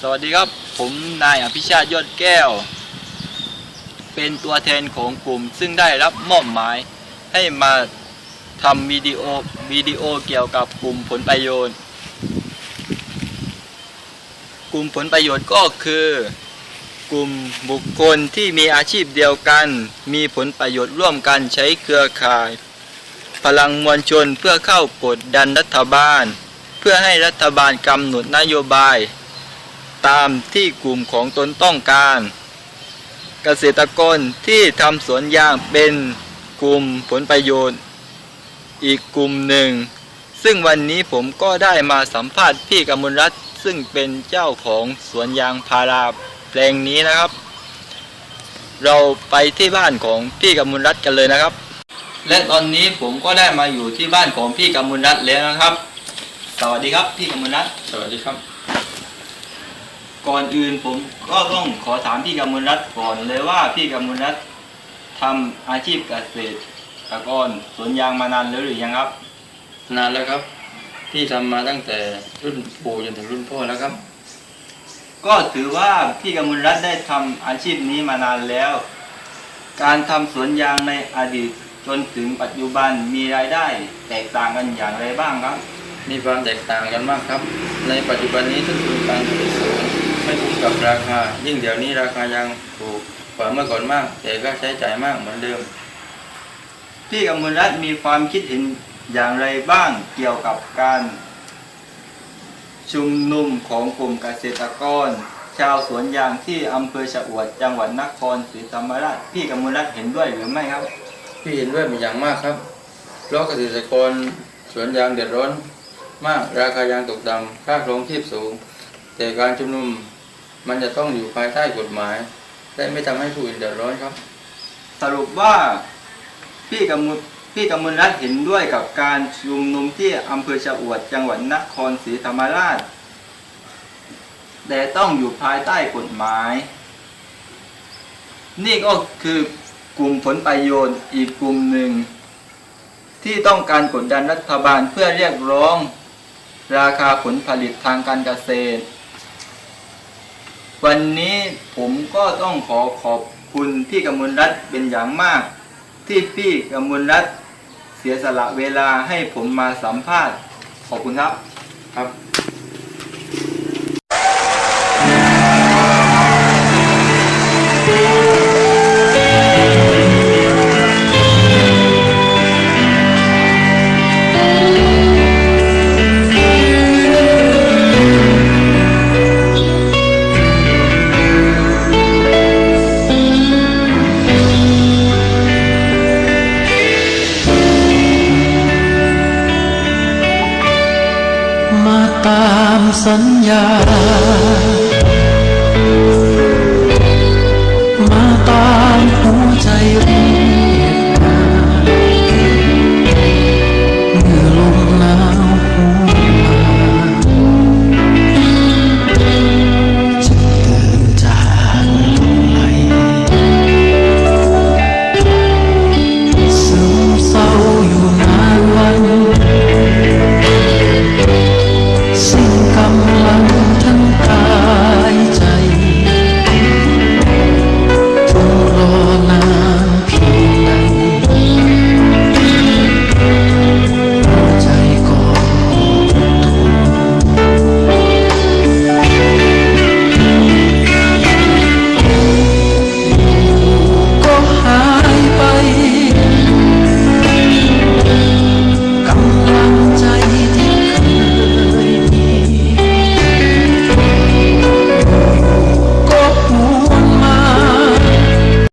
สวัสดีครับ ผมนายอภิชาติยอดแก้ว เป็นตัวแทนของกลุ่ม ซึ่งได้รับมอบหมายให้มาทำวิดีโอวิดีโอเกี่ยวกับกลุ่มผลประโยชน์ กลุ่มผลประโยชน์ก็คือ กลุ่มบุคคลที่มีอาชีพเดียวกัน มีผลประโยชน์ร่วมกันใช้เครือข่าย พลังมวลชนเพื่อเข้ากดดันรัฐบาล พื่อให้รัฐบาลกำหนดนโยบาย ตามที่กลุ่มของตนต้องการ เกษตรกรที่ทำสวนยางเป็นกลุ่มผลประโยชน์ อีกกลุ่มหนึ่ง ซึ่งวันนี้ผมก็ได้มาสัมภาษณ์พี่กมลรัตน์ซึ่งเป็นเจ้าของสวนยางพาราแปลงนี้นะครับ เราไปที่บ้านของพี่กมลรัตน์กันเลยนะครับ และตอนนี้ผมก็ได้มาอยู่ที่บ้านของพี่กมลรัตน์แล้วนะครับ วัสดีครับพี่กมลรัตน์สวัสดีครับ ก่อนอื่นผมก็ต้องขอถามพี่กมลรัตน์ก่อนเลยว่าพี่กมลรัตน์ทำอาชีพเกษตรกรสวนยางมานานแล้วหรือยังครับ นานแล้วครับที่ทำมาตั้งแต่รุ่นปู่จนถึงรุ่นพ่อแล้วครับ ก็ถือว่าพี่กมลรัตน์ได้ทำอาชีพนี้มานานแล้ว การทำสวนยางในอดีตจนถึงปัจจุบันมีรายได้แตกต่างกันอย่างไรบ้างครับ มีความแตกต่างกันมากครับ ในปัจจุบันนี้ต้นทุนการผลิตสูงไม่คุ้มกับราคา ยิ่งเดี๋ยวนี้ราคายังถูกกว่าเมื่อก่อนมาก แต่ก็ใช้จ่ายมากเหมือนเดิม พี่กมลรัตน์มีความคิดเห็นอย่างไรบ้างเกี่ยวกับการ ชุมนุมของกลุ่มเกษตรกร ชาวสวนยางที่อำเภอชะอวดจังหวัดนครศรีธรรมราชพี่กมลรัตน์เห็นด้วยหรือไม่ครับ พี่เห็นด้วยเป็นอย่างมากครับเพราะเกษตรกรสวนยางเดือดร้อน มากราคายางตกต่ำค่าครองชีพสูง แต่การชุมนุมมันจะต้องอยู่ภายใต้กฎหมาย และไม่ทำให้ผู้อื่นเดือดร้อนครับ สรุปว่าพี่กมลพี่กมลรัตน์เห็นด้วยกับการชุมนุมที่อำเภอชะอวดจังหวัดนครศรีธรรมราช แต่ต้องอยู่ภายใต้กฎหมาย นี่ก็คือกลุ่มผลประโยชน์อีกกลุ่มหนึ่ง ที่ต้องการกดดันรัฐบาลเพื่อเรียกร้อง ราคาผลผลิตทางการเกษตร วันนี้ผมก็ต้องขอขอบคุณพี่กมลรัตน์เป็นอย่างมาก ที่พี่กมลรัตน์เสียสละเวลาให้ผมมาสัมภาษณ์ขอบคุณครับครับ สัญญา มาตามหัวใจรี